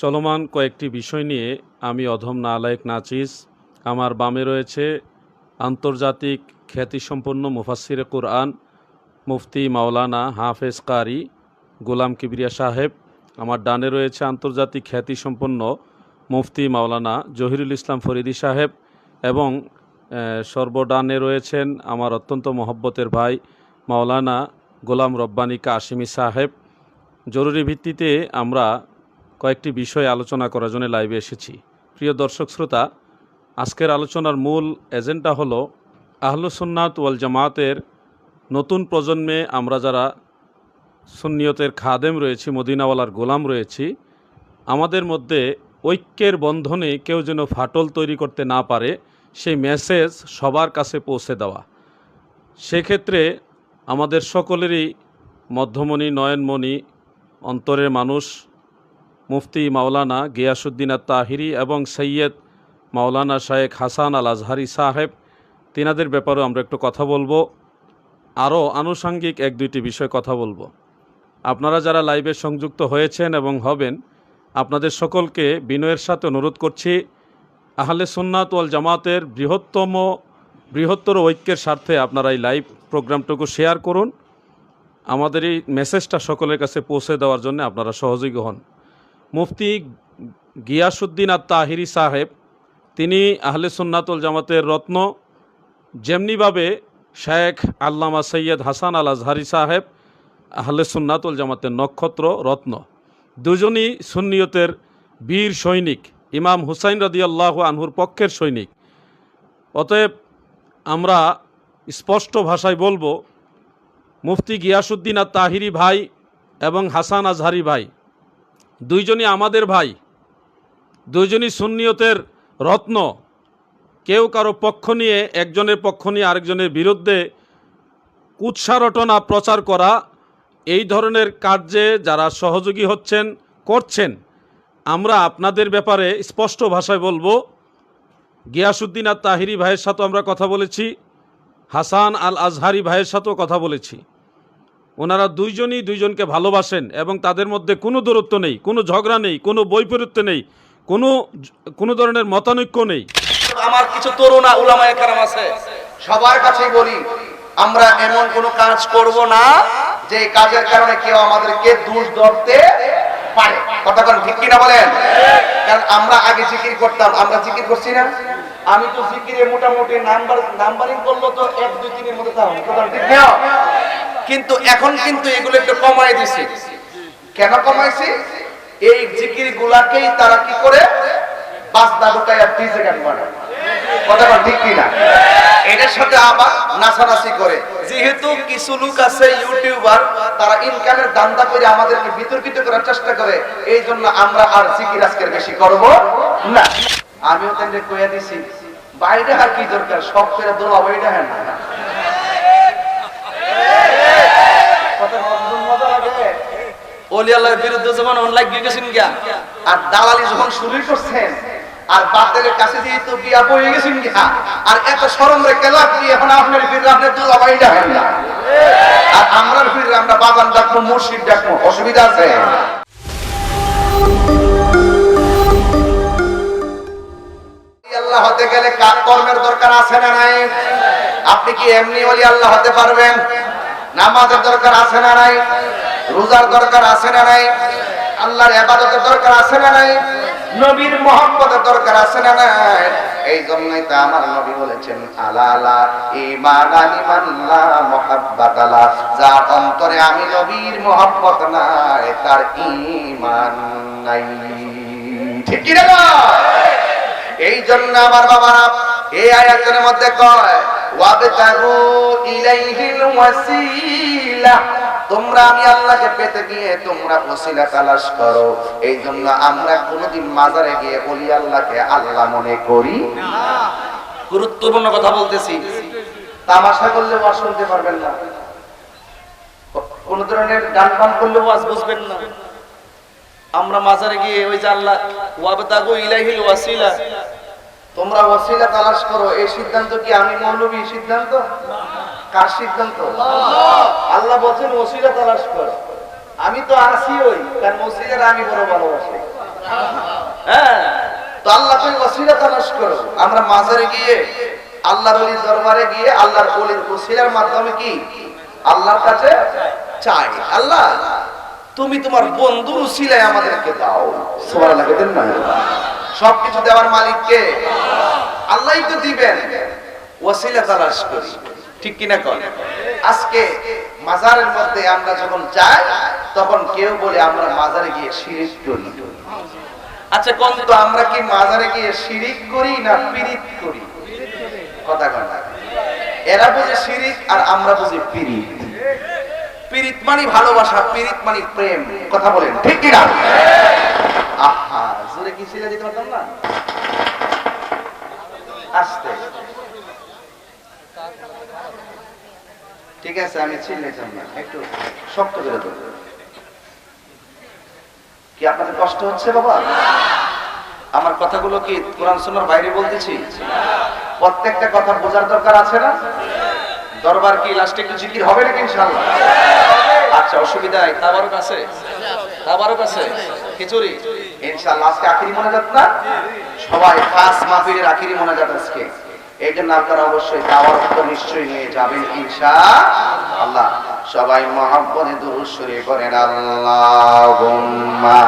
চলমান কয়েকটি বিষয় নিয়ে আমি অধম নালায়েক নাচিস। আমার বামে রয়েছে আন্তর্জাতিক খ্যাতিসম্পন্ন মুফাসিরে কুরআন মুফতি মাওলানা হাফেজ কারি গোলাম কিবরিয়া সাহেব। আমার ডানে রয়েছে আন্তর্জাতিক খ্যাতিসম্পন্ন মুফতি মাওলানা জহিরুল ইসলাম ফরিদি সাহেব এবং সর্বডানে রয়েছেন আমার অত্যন্ত মহব্বতের ভাই মাওলানা গোলাম রব্বানী কাশিমি সাহেব। জরুরি ভিত্তিতে আমরা কয়েকটি বিষয় আলোচনা করার জন্য লাইভে এসেছি। প্রিয় দর্শক শ্রোতা, আজকের আলোচনার মূল এজেন্ডা হলো আহলুসুন্নাত ওয়াল জামাতের নতুন প্রজন্মে আমরা যারা সুন্নিয়তের খাদেম রয়েছি, মদিনাওয়ালার গোলাম রয়েছি, আমাদের মধ্যে ঐক্যের বন্ধনে কেউ যেন ফাটল তৈরি করতে না পারে, সেই মেসেজ সবার কাছে পৌঁছে দেওয়া। সেক্ষেত্রে আমাদের সকলেরই মধ্যমণি, নয়নমণি, অন্তরের মানুষ মুফতি মাওলানা গিয়াসুদ্দিন তাহিরি এবং সৈয়দ মাওলানা শায়েখ হাসান আল আজহারি সাহেব, তিনাদের ব্যাপারেও আমরা একটু কথা বলব। আরও আনুষাঙ্গিক এক দুইটি বিষয় কথা বলব। আপনারা যারা লাইভে সংযুক্ত হয়েছেন এবং হবেন, আপনাদের সকলকে বিনয়ের সাথে অনুরোধ করছি, আহলে সুন্নাত ওয়াল জামাতের বৃহত্তম, বৃহত্তর ঐক্যের স্বার্থে আপনারা এই লাইভ প্রোগ্রামটুকু শেয়ার করুন। আমাদের এই মেসেজটা সকলের কাছে পৌঁছে দেওয়ার জন্য আপনারা সহযোগী হন। মুফতি গিয়াসুদ্দিন আত তাহিরি সাহেব, তিনি আহলে সুন্নাতুল জামাতের রত্ন, যেমনিভাবে শেখ আল্লামা সৈয়দ হাসান আল আজহারি সাহেব আহলে সুন্নাতুল জামাতের নক্ষত্র রত্ন। দুজনই সুন্নিয়তের বীর সৈনিক, ইমাম হুসাইন রদিয়াল্লাহ আনহুর পক্ষের সৈনিক। অতএব আমরা স্পষ্ট ভাষায় বলব, মুফতি গিয়াসুদ্দিন আর তাহিরি ভাই এবং হাসান আজহারি ভাই দুইজনই আমাদের ভাই, দুইজনই সুন্নিয়তের রত্ন। কেউ কারও পক্ষ নিয়ে, একজনের পক্ষ নিয়ে আরেকজনের বিরুদ্ধে কুৎসারটনা প্রচার করা, এই ধরনের কার্যে যারা সহযোগী হচ্ছেন, করছেন, আমরা আপনাদের ব্যাপারে স্পষ্ট ভাষায় বলব। গিয়াসুদ্দিন আর তাহিরি ভাইয়ের সাথেও আমরা কথা বলেছি, হাসান আল আজহারি ভাইয়ের সাথেও কথা বলেছি। ওনারা দুইজনই দুইজনকে ভালোবাসেন এবং তাদের মধ্যে কোনো দূরত্ব নেই, কোনো ঝগড়া নেই, কোনো বৈপরীত্য নেই, কোনো কোনো ধরনের মতানৈক্য নেই। আমার কিছু তরুণা উলামা কারাম আছে, সবার কাছেই বলি, আমরা এমন কোনো কাজ করব না যে কাজের কারণে কেউ আমাদেরকে দোষ ধরতে পারে। কথা বলেন, ঠিক কিনা বলেন? কারণ আমরা আগে জিকির করতাম, আমরা জিকির করছি না? আমি তো জিকিরে মোটামুটি নাম্বার, নাম্বারিং করল তো এক, দুই, তিনের মধ্যে তাও কিন্তু এখন কিন্তু এগুলো একটু কমাই দিছি। কেন কমাইছি? এই জিকির গুলাকেই তারা কি করে? বাসদা ঢুকাইয়া ডিজে গান বানায়। কথা বল, ঠিক কিনা? এটার সাথে আবার নাচানাচি করে। যেহেতু কিছু লোক আছে, ইউটিউবার, তারা ইনকামের দান্দা করে আমাদেরকে বিতর্কিত করার চেষ্টা করে। এই জন্য আমরা আর জিকির আজকের বেশি করব না। আমিও তাদের কইয়া দিছি বাইরে আর কি দরকার? সব করে দোলা বাইরে হ্যাঁ না। কথা বলতে মজা লাগে। অলি আল্লাহর বিরুদ্ধে যখন অনলাইন গিয়ে গেছেন গিয়া আর দালালি যখন শুরু করছেন আর বাতেলের কাছে যেহেতু বিয়া পড়ে গেছেন গিয়া আর এত সরম রেখে লাভ কি এখন আপনার ফিরে আপনার দুলা বাইটা হয় না। আর আমরা ফিরে আমরা বাগান ডাকবো মসজিদ ডাকবো অসুবিধা আছে। দরকার আছে না নাই? আপনি কি এমনি ওলি আল্লাহ হতে পারবেন? নামাজের দরকার আছে না নাই? রোজার দরকার আছে না নাই? আল্লাহর ইবাদতের দরকার আছে না নাই? নবীর মোহাম্মতের দরকার আছে না নাই? এই জন্যই তো আমার নবী বলেছেন, আলা আলা ঈমান আনিমাল্লা মুহাব্বাত আলা। যার অন্তরে আমি নবীর মোহাম্মত নাই, তার ঈমান নাই। ঠিক না এই জন্য আমার বাবারা, এই আয়াতের মধ্যে কয় তোমরা আমি আল্লাহকে পেতে গিয়ে তোমরা তালাশ করো। এই জন্য আমরা কোনোদিন মাজারে গিয়ে বলি আল্লাহকে আল্লাহ মনে করি গুরুত্বপূর্ণ কথা বলতেছি। তামাশা করলে ওয়াজ শুনতে পারবেন না। কোন ধরনের গান পান করলে ওয়াজ বুঝবেন না। আমরা মাজারে গিয়ে ওই যে আল্লাহ ওয়াবতাগু ইলাইহিল ওয়াসিলা। তোমরা ওসিলা তালাশ করো এই সিদ্ধান্ত কি আমি মৌলবী সিদ্ধান্ত? কার সিদ্ধান্ত? আল্লাহ। বলছেন ওসিলা তালাশ করো। আমি তো আসি ওই কারণ ওসিলার আমি বড় ভালোবাসি। হ্যাঁ তো আল্লাহ তুমি ওসিলা তালাশ করো। আমরা মাজারে গিয়ে আল্লাহর অলির দরবারে গিয়ে আল্লাহর অলির ওসিলার মাধ্যমে কি? আল্লাহর কাছে চাই। আল্লাহ তুমি তোমার বন্ধুর উসিলায় আমাদেরকে দাও। দেন না। সবকিছু দেওয়ার মালিককে আল্লাহই তো দিবেন। ঠিক কিনা কর আজকে মাজারের মধ্যে আমরা যখন যাই, তখন কেউ বলে আমরা মাজারে গিয়ে শিরিক করি। আচ্ছা তো আমরা কি মাজারে গিয়ে শিরিক করি না পিরিত করি? কথা কন এরা বুঝে শিরিক আর আমরা বুঝি পিরিত। পিরিত মানে ভালোবাসা, পিরিত মানে প্রেম, কথা বলেন, ঠিক কি না আহা, জোরে কি ছিলে দিতে পারতাম না? আস্তে। ঠিক আছে, আমি ছিলাম না, একটু শক্ত করে দেবো কি আপনাদের কষ্ট হচ্ছে বাবা? আমার কথাগুলো কি কোরআন সুন্নাহর বাইরে বলতেছি? প্রত্যেকটা কথা বোঝার দরকার আছে না? দরবার কি লাস্টে একটু জিকির হবে নাকি ইনশাআল্লাহ? আচ্ছা অসুবিধায় তাবারক আছে? তাবারক আছে? খিচুড়ি? ইনশাআল্লাহ, আজকে আখিরি মোনাজাত না? সবাই খাস মাহফিলের আখিরি মোনাজাত আজকে। এই জন্য আপনারা অবশ্যই দাওয়াত তো নিশ্চয়ই নিয়ে যাবেন ইনশাআল্লাহ। সবাই মহাব্বতে দুরূদ শরীফ করেন আল্লাহুম্মা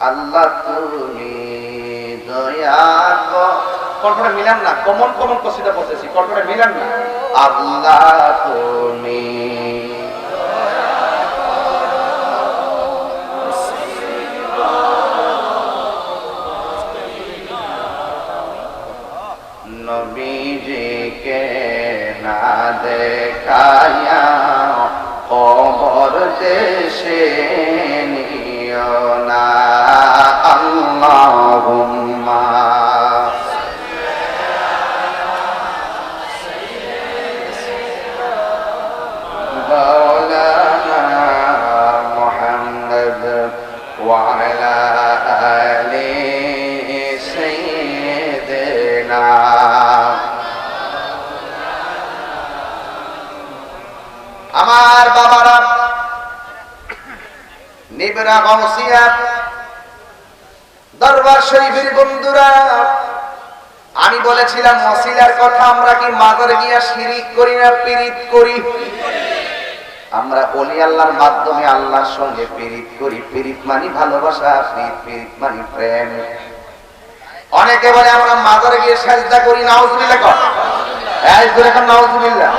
আল্লাহ তুমি কল্পনা মিলান না, কমন কমন কসিদা বলতেছি কল্পনা মিলান না। আল্লাহ তুমি নবীজিকে না দেখায়া কবর দেশে আল্লাহুম্মা مولانا محمد وعلى آل سيدنا আমার বাবারা নিবরা গৌসিয়া আমি বলেছিলাম ওসিলার কথা আমরা কি মাজার গিয়া শিরিক করি না পিরিত করি? আমরা অলি আল্লাহর মাধ্যমে আল্লাহর সঙ্গে পিরিত করি। পিরিত মানি ভালোবাসা পিরিত পিরিত মানি প্রেম। অনেকে বলে, আমরা মাজারে গিয়ে সাজদা করি, নাউজুবিল্লাহ কর। এই ধরে এখন নাউজুবিল্লাহ।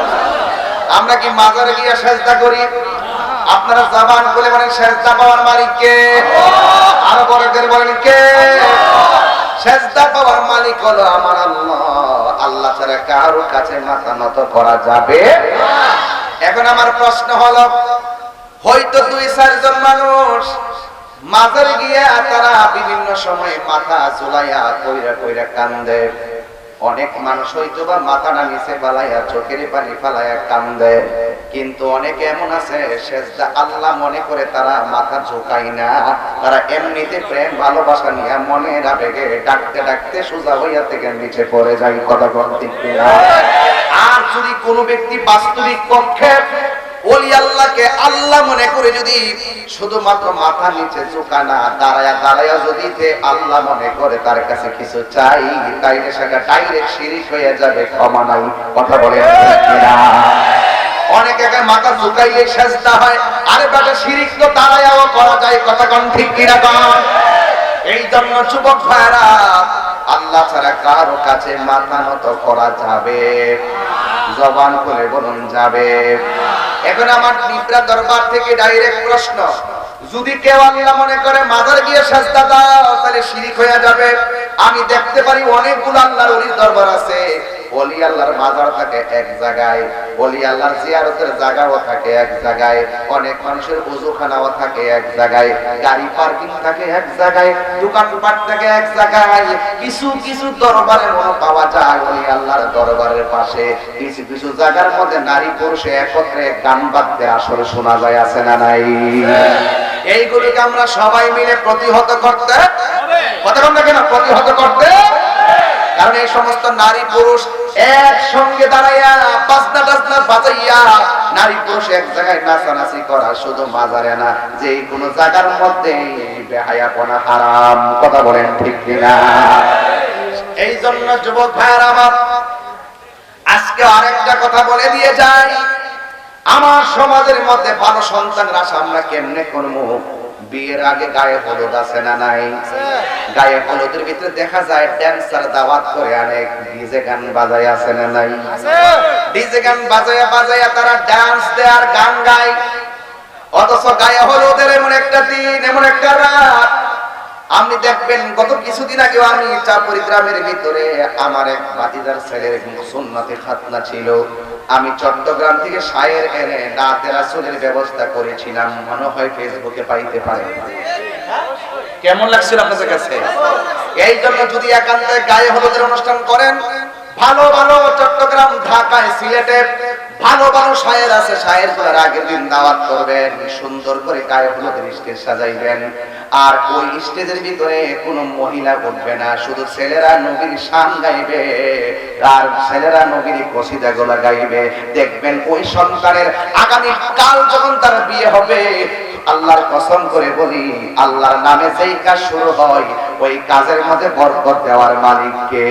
আমরা কি মাজারে গিয়ে সাজদা করি? আপনারা জবান বলে বলেন, সাজদা পাওয়ার মালিক কে? আরও বড় করে বলেন, কে? সেজদা পাওয়ার মালিক হলো আমার আল্লাহ। আল্লাহ ছাড়া কারও কাছে মাথা নত করা যাবে এখন আমার প্রশ্ন হলো, হয়তো দুই, চারজন মানুষ মাজারে গিয়ে তারা বিভিন্ন সময়ে মাথা চুলাইয়া কইরা কইরা কান্দে। অনেক মানুষ হয়তো বা মাথাটা নিচে ফালাইয়া চোখের পানি ফালাইয়া কান্দে। কিন্তু অনেকে এমন আছে, সেজদা আল্লাহ মনে করে তারা মাথা ঝুঁকাই না। তারা এমনিতে প্রেম, ভালোবাসা নিয়ে মনের আবেগে ডাকতে ডাকতে সোজা হইয়া থেকে নিচে পড়ে যায়, কথা বলতে আর যদি কোনো ব্যক্তি বাস্তবিক পক্ষে ওলি আল্লাহকে, আল্লাহ মনে করে যদি শুধুমাত্র মাথা নিচে ঝুঁকানা দাঁড়ায়া দাঁড়ায়া যদি আল্লাহ মনে করে তার কাছে কিছু চাই তাইলে সেটা ডাইরেক্ট হয়ে যাবে কথা বলে মাথা হয়। আরে তো করা কথা ঠিক এই ছাড়া কারও কাছে মাথা নত করা যাবে জবান করে বলুন, যাবে এখন আমার নিদ্রা দরবার থেকে ডাইরেক্ট প্রশ্ন। যদি কেউ আল্লাহ মনে করে মাদার গিয়ে সাজদা দাও, তাহলে শিরিক হয়ে যাবে। আমি দেখতে পারি অনেকগুলো আল্লাহর দরবার আছে। অলি আল্লাহর মাজার থাকে এক জায়গায়। অলি আল্লাহর জিয়ারতের জায়গাও থাকে এক জায়গায়। অনেক মানুষের ওজুখানাও থাকে এক জায়গায়। গাড়ি পার্কিং থাকে এক জায়গায়। দোকানপাট থাকে এক জায়গায়। কিছু কিছু দরবারে মনে পাওয়া যায় অলি আল্লাহর দরবারের পাশে। কিছু কিছু জায়গার মধ্যে নারী পুরুষে একত্রে গান বাদ্যে আসলে শোনা যায়, আছে না নাই? এইগুলিকে আমরা সবাই মিলে প্রতিহত করতে কথা বলতে কেন? প্রতিহত করতে কারণ এই সমস্ত নারী পুরুষ একসঙ্গে দাঁড়াইয়া নারী পুরুষ এক জায়গায় নাচানাচি করা শুধু মাজারে না, যে জায়গার মধ্যে এই জন্য যুবক ভাইয়ের আমার, আজকে আরেকটা কথা বলে দিয়ে যাই। আমার সমাজের মধ্যে ভালো সন্তানরা আমরা কেমনে করব? বিয়ের আগে গায়ে হলুদ আছে না নাই? গায়ে হলুদের ভিতরে দেখা যায় ড্যান্সার দাওয়াত করে অনেক ডিজে গান বাজায় আছে না নাই? ডিজে গান বাজায়া বাজায়া তারা ডান্স দেয় আর গান গায়। অথচ গায়ে হলুদের এমন একটা দিন এমন একটা রাত। আপনি দেখবেন গত কিছুদিন আগেও আমি চাপুরি গ্রামের ভিতরে আমার এক ভাতিজার ছেলের সুন্নতে খাতনা ছিল। আমি চট্টগ্রাম থেকে সায়ের এনে দাঁতের আসলের ব্যবস্থা করেছিলাম। মনে হয় ফেসবুকে পাইতে পারে। কেমন লাগছিল আপনাদের কাছে? এই জন্য যদি একান্তে গায়ে হলুদের অনুষ্ঠান করেন, ভালো ভালো, চট্টগ্রাম, ঢাকায়, সিলেটে ভালো ভালো শায়ের আছে, শায়েরগুলার আগের দিন দাওয়াত করবেন, সুন্দর করে গায়ে হলুদের স্টেজ সাজাইবেন। আর ওই স্টেজের ভিতরে কোনো মহিলা উঠবে না, শুধু ছেলেরা নবীর শান গাইবে, আর ছেলেরা নবীর কসিদা গোলা গাইবে। দেখবেন ওই সন্তানের আগামী কাল যখন তার বিয়ে হবে, আল্লাহর কসম করে বলি, আল্লাহর নামে যেই কাজ শুরু হয়, ওই কাজের মধ্যে বরকত দেওয়ার মালিককে।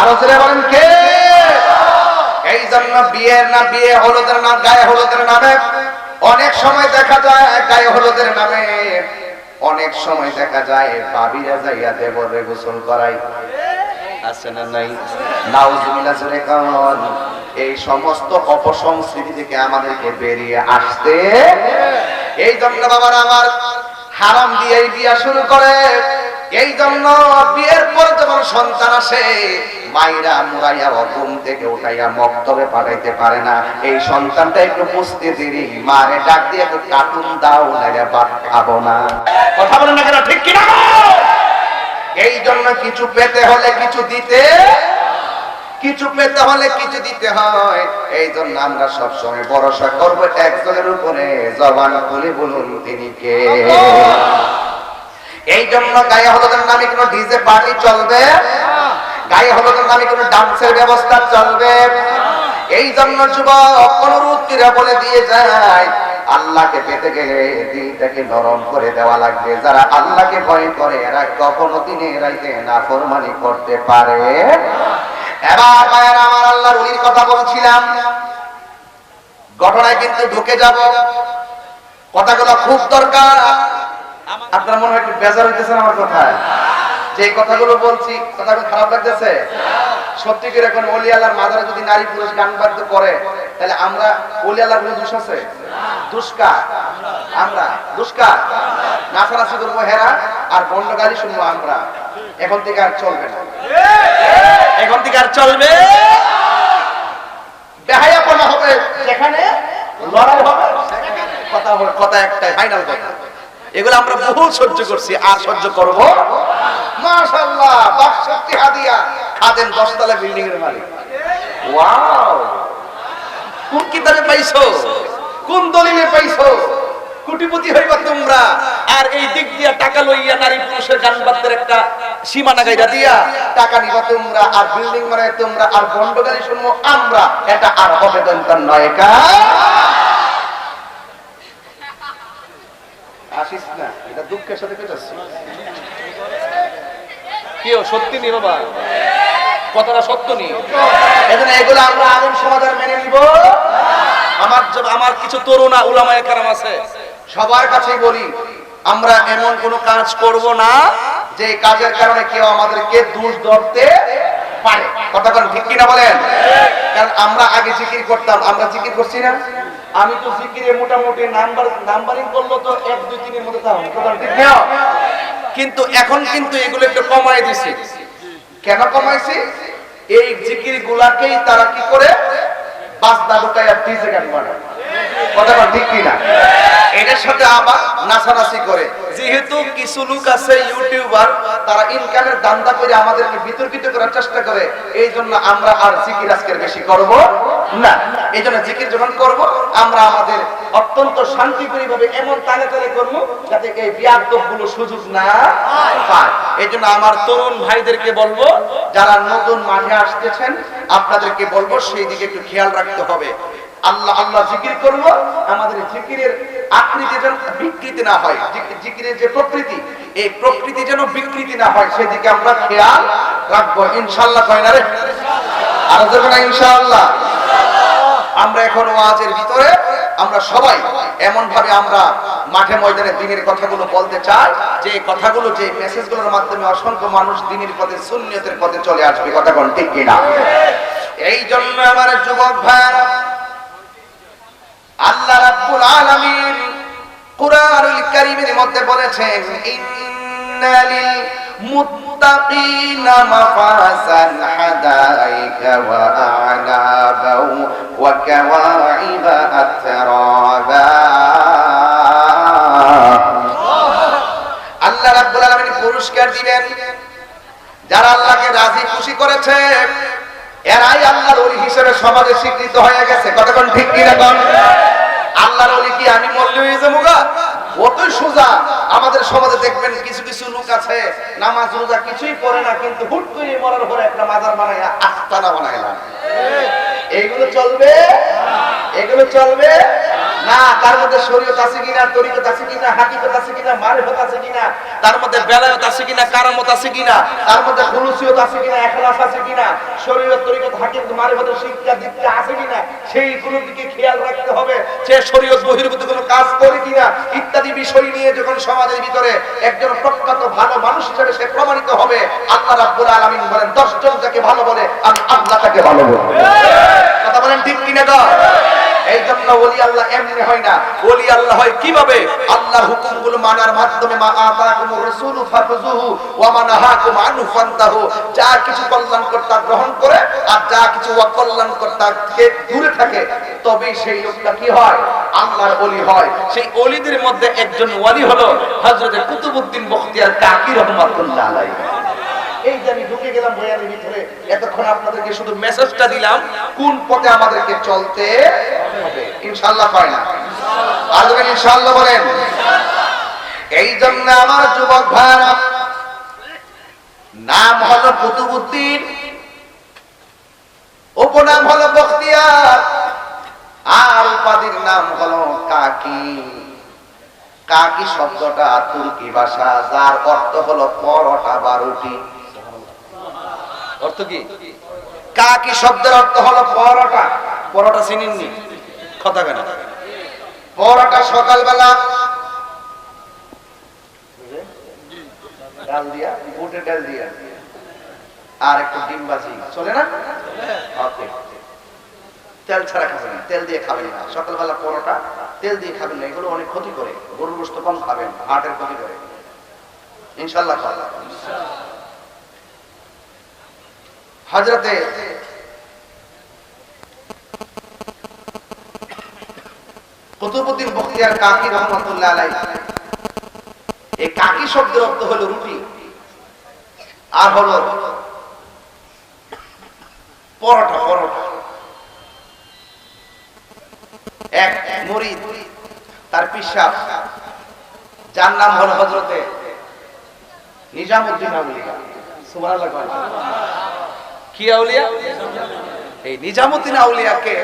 আরও জোরে বলেন কে? এই জন্য বিয়ের না বিয়ে হলুদের গায়ে হলুদের নামে। অনেক সময় দেখা যায় গায়ে হলুদের নামে। অনেক সময় দেখা যায় বাবিরা যাইয়া দেবরে গোসল করাই এই সমস্ত অপসংস্কৃতি থেকে আমাদেরকে বেরিয়ে আসতে। এই জন্য বাবার আমার হারাম দিয়ে বিয়া শুরু করে। এই জন্য বিয়ের পর যখন সন্তান আসে মাইরা মুরাইয়া ঘুম থেকে উঠাইয়া মক্তবে পাঠাইতে পারে না। এই সন্তানটা একটু বুঝতে দেরি। মারে ডাক দিয়ে একটু কার্টুন দাও নাইলে ভাত খাব না। কথা বলেন না কেন? ঠিক কিনা এই জন্য কিছু পেতে হলে কিছু দিতে কিছু পেতে হলে কিছু দিতে হয়। এই জন্য আমরা সবসময় ভরসা করব একজনের উপরে। জবান খুলে বলুন তিনি কে? এই জন্য গায়ে হলুদের নামে কোনো ডিজে পার্টি চলবে? গায়ে হলুদের নামে কোনো ডান্সের ব্যবস্থা চলবে? এই জন্য যুবক, অনুরোধ করে বলে দিয়ে যায়, আল্লাহকে পেতে গেলে দিনটাকে নরম করে দেওয়া লাগবে। যারা আল্লাহকে ভয় করে, এরা কখনো দিনে রাইতে না ফরমানি করতে পারে। এবার ভাইয়েরা আমার আল্লাহর ওলির কথা বলছিলাম। ঘটনায় কিন্তু ঢুকে যাব। কথাগুলো খুব দরকার। আপনার মনে হয় একটু বেজার হইতেছেন আমার কথায়? যে কথাগুলো বলছি, কথাগুলো খারাপ লাগতেছে? সত্যি করে এখন অলি আল্লাহর মাজারে যদি নারী পুরুষ গান বাদ্য করে, তাহলে আমরা অলি আল্লাহর কোনো দোষ আছে? আমরা। করব হেরা, আর গালি শুনব আমরা। এখন থেকে আর চলবে না। এখন থেকে আর চলবে? বেহায়াপনা হবে। সেখানে লড়াই হবে কথা কথা একটাই ফাইনাল কথা। এগুলো আমরা বহু সহ্য করছি, আর সহ্য করব মাশাআল্লাহ, বাকশক্তি হাদিয়া। খাদেন দশতলা বিল্ডিং এর মালিক। ওয়াও। কোন কিতাবে পাইছো? কোন দলিলে পাইছো? কোটিপতি হইবা তোমরা। আর এই দিক দিয়া টাকা লইয়া নারী পুরুষের গান বাদ্যের একটা সীমানা গাইরা দিয়া টাকা নিবা তোমরা, আর বিল্ডিং মানে তোমরা, আর বন্ডগালি শুনব আমরা। এটা আর হবে দন্তার নয় কা আসিস না এটা দুঃখের সাথে পেটাচ্ছি কেউ সত্যি নি বাবা? কথাটা সত্য নি? এজন্য এগুলো আমরা আলেম সমাজের মেনে নিব। আমার আমার কিছু তরুণা উলামায়ে কারাম আছে। সবার কাছেই বলি আমরা এমন কোন কাজ করব না যে কাজের কারণে কেউ আমাদেরকে দোষ ধরতে পারে। কথা বলেন ঠিক কিনা বলেন? কারণ আমরা আগে জিকির করতাম আমরা জিকির করছি না? আমি তো জিকিরে মোটামুটি নাম্বার নাম্বারিং করল তো এক দুই তিনের মধ্যে কথা ঠিক না কিন্তু এখন কিন্তু এগুলো একটু কমাই দিছি। কেন কমাইছি? এই জিকির গুলাকেই তারা কি করে? বাজনা ঢুকাইয়া ডিজে গান বানায়। কথা বল ঠিক কিনা? এটার সাথে আবার নাচানাচি করে। যেহেতু কিছু লোক আছে ইউটিউবার, তারা ইনকামের দান্দা করে আমাদেরকে বিতর্কিত করার চেষ্টা করে, এই জন্য আমরা আর জিকির আজকের বেশি করব না। এই জন্য জিকির যখন করব, আমরা আমাদের অত্যন্ত শান্তিপ্রিয় ভাবে এমন তালে তালে করব যাতে এই বিয়াদবগুলো সুযোগ না পায়। এই জন্য আমার তরুণ ভাইদেরকে বলব, যারা নতুন মাঠে আসতেছেন, আপনাদেরকে বলব, সেই দিকে একটু খেয়াল রাখতে হবে। আল্লাহ আল্লাহ জিকির করব আমাদের জিকিরের আকৃতি যেন বিকৃতি না হয়। জিকিরের যে প্রকৃতি এই প্রকৃতি যেন বিকৃতি না হয় সেদিকে আমরা খেয়াল রাখব। ইনশাল্লাহ কয় না রে? আর দেখো না ইনশাআল্লাহ। আমরা এখন ওয়াজের ভিতরে আমরা সবাই এমন ভাবে আমরা মাঠে ময়দানে দিনের কথাগুলো বলতে চাই যে কথাগুলো যে মেসেজগুলোর মাধ্যমে অসংখ্য মানুষ দিনের পথে শূন্যতের পথে চলে আসবে। কথা কোন ঠিক কিনা? এই জন্য আমার যুবক ভাইরা আল্লাহ রাব্বুল আলামিন কুরআনুল কারীমের মধ্যে বলেছেন ইন্নালিল মুত্তাকিনা মাফাসান হাদাইকা ওয়া আ'নাবা ওয়া কাওয়াইবা আতরাবা আল্লাহ রাব্বুল আলামিন পুরস্কার দিবেন। যারা আল্লাহকে রাজি খুশি করেছে এরাই আল্লাহর ওলি হিসেবে সমাজে স্বীকৃত হয়ে গেছে। কতক্ষণ ঠিক কিনা কম আল্লাহর ওলি কি আমি মল্লি হয়ে যাব অতই সোজা আমাদের সমাজে দেখবেন কিছু কিছু লোক আছে, নামাজ রোজা কিছুই পড়ে না, কিন্তু হুট করে মরার পরে একটা মাজার বানাইয়া আস্তানা বানাইলাম। এইগুলো চলবে? এগুলো চলবে? না, তার মধ্যে শরীয়ত আছে কিনা, তরিকত আছে কিনা, হাকিকত আছে কিনা, মারিফত আছে কিনা, তার মধ্যে বেলায়ত আছে কিনা, কারামত আছে কিনা, তার মধ্যে খুলুসিয়ত আছে কিনা ইখলাস আছে কিনা, শরীয়ত, তরিকত, হাকিকত শিক্ষা, দীক্ষা আছে কিনা সেই গুলোর দিকে খেয়াল রাখতে হবে যে শরীয়ত বহির্ভূত কোনো কাজ করে কিনা, ইত্যাদি বিষয় নিয়ে যখন সমাজের ভিতরে একজন প্রখ্যাত ভালো মানুষ হিসেবে সে প্রমাণিত হবে আল্লাহ রাব্বুল আলামিন বলেন 10 জন যাকে ভালো বলে আমি আল্লাহ তাকে ভালো বলব। কথা বলেন ঠিক কিনা গো এই জন্য ওলি আল্লাহ এমনি হয় না। ওলি আল্লাহ হয় কীভাবে? আল্লাহর হুকুমগুলো মানার মাধ্যমে মা রাসূলু ফাখুযুহু ওয়া মা নাহাকুম আনহু ফান্তাহু। যা কিছু গ্রহণ করে আর যা কিছু অকল্যাণকর তা থেকে দূরে থাকে, তবেই সেই লোকটা কি হয়? আল্লাহর ওলি হয়। সেই ওলিদের মধ্যে একজন ওলি হলো হযরত কুতুবউদ্দিন বখতিয়ার কাকি রহমাতুল্লাহ আলাইহি। এই যে আমি ঢুকে গেলাম বয়ানের ভিতরে, এতক্ষণ আপনাদেরকে শুধু মেসেজটা দিলাম, কোন পথে আমাদেরকে চলতে হবে? ইনশাআল্লাহ পায় না। আর বলেন ইনশাআল্লাহ বলেন, এই জন্য আমার যুবক নাম হলো কুতুবুদ্দিন উপনাম হলো আর উপাধির নাম হলো কাকি। কাকি শব্দটা তুর্কি ভাষা, যার অর্থ হলো পরোটা বা রুটি। অর্থ কি? কাকি শব্দের অর্থ হলো পরোটা? পরোটা চিনেননি। কথা কেন পরোটা সকালবেলা ডাল দিয়া, বুটের ডাল দিয়া। আর একটু ডিম ভাজি। চলে না? ওকে। তেল ছাড়া খাবেন না, তেল দিয়ে খাবেন না। সকালবেলা পরোটা, তেল দিয়ে খাবেন না। এগুলো অনেক ক্ষতি করে। গরুর গোস্ত কম খাবেন হার্টের ক্ষতি করে। ইনশাল্লাহ খাওয়া হজরতে কুতুবুদ্দিন কাকি রহমতুল্লাহ এই কাকি শব্দের অর্থ রুটি। আর পরোটা পরোটা। এক তার পিসাব। যার নাম হলো হজরতে নিজামুদ্দিন কয়। কি আউলিয়া? এই নিজামুদ্দিন আউলিয়াকে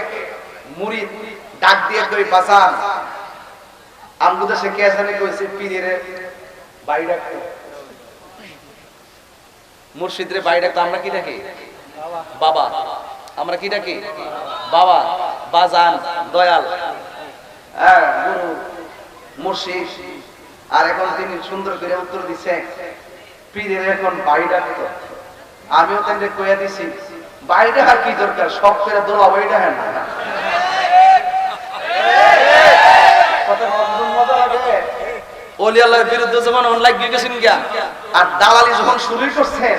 মুরিদ ডাক দিয়ে কই বাসান দেশে কে জানে কইছে মুর্শিদরে আমরা কি ডাকি? বাবা। আমরা কি ডাকি? বাবা। বাজান, দয়াল। হ্যাঁ গুরু, মুর্শিদ। আর এখন তিনি সুন্দর করে উত্তর দিচ্ছে পীরের এখন বাড়ি ডাকতো। আমিও তাদের কইয়া দিছি বাইরে আর কি দরকার? সব করে দোলা বাইরে হ্যাঁ না? অলি আল্লাহর বিরুদ্ধে যখন অনলাইন গিয়ে গেছেন গিয়া আর দালালি যখন শুরু করছেন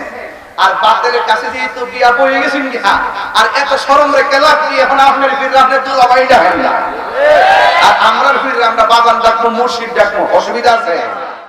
আর বাতেলের কাছে দিয়ে বিয়া বয়ে গেছেন গিয়া আর এত কেলাপ দিয়ে এখন আপনার ফিরে আপনার আর আমরা ফিরে আমরা বাজান ডাকবো মুর্শিদ ডাকবো অসুবিধা আছে?